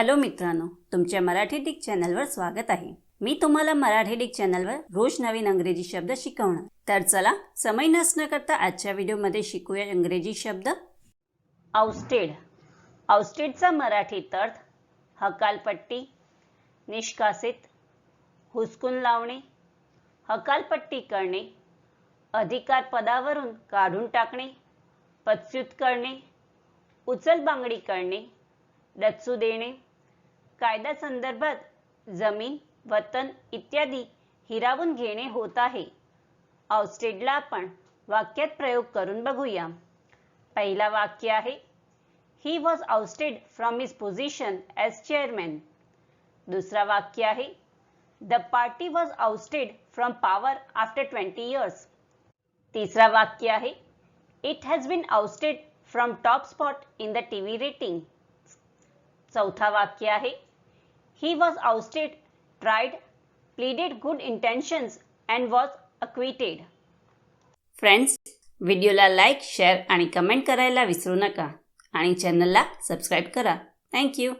Hello मित्रांनो तुमच्या Marathi Dick चॅनलवर स्वागत आहे. मी तुम्हाला मराठी डिक चॅनलवर रोज नवीन अंग्रेजी शब्द शिकवणार. तर चला समय नसणं करता आजच्या व्हिडिओमध्ये शिकूया इंग्रजी शब्द. आउस्टेड आउस्टेडचा मराठीत अर्थ हकालपट्टी निष्कासित हुसकून लावणे. हकालपट्टी करणे अधिकार पदावरून काढून टाकणे पदच्युत करणे उचलबांगडी करणे डच्चू देणे. कायदा संदर्भात जमीन वतन इत्यादी हिरावून घेणे होत आहे. आउस्टेडला आपण वाक्यात प्रयोग करून बघूया. पहिला वाक्य आहे he was ousted from his position as chairman दुसरा वाक्य आहे the party was ousted from power after twenty years तिसरा वाक्य आहे it has been ousted from top spot in the T V rating चौथा वाक्य आहे he was ousted, tried pleaded good intentions and was acquitted. Friends व्हिडिओला like share आणि comment करायला विसरू नका. आणि चॅनलला सबस्क्राईब करा. थँक्यू